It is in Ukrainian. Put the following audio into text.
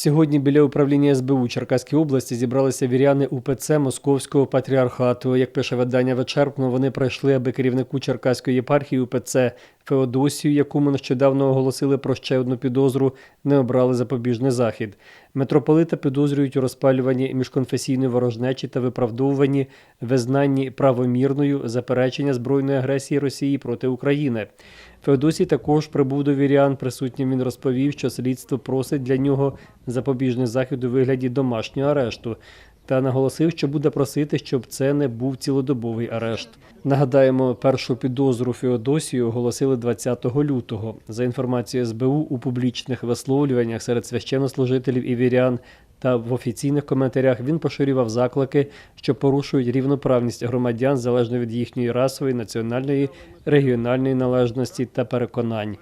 Сьогодні біля управління СБУ Черкаської області зібралися віряни УПЦ Московського патріархату. Як пише видання Вечерпно, вони прийшли, аби керівнику Черкаської єпархії УПЦ Феодосію, якому нещодавно оголосили про ще одну підозру, не обрали запобіжний захід. Митрополита підозрюють у розпалюванні міжконфесійної ворожнечі та виправдовуванні визнанні правомірною заперечення збройної агресії Росії проти України. Феодосій також прибув до вірян. Присутнім він розповів, що слідство просить для нього запобіжний захід у вигляді домашнього арешту. Та наголосив, що буде просити, щоб це не був цілодобовий арешт. Нагадаємо, першу підозру Феодосію оголосили 20 лютого. За інформацією СБУ, у публічних висловлюваннях серед священнослужителів і вірян та в офіційних коментарях він поширював заклики, що порушують рівноправність громадян залежно від їхньої расової, національної, регіональної належності та переконань.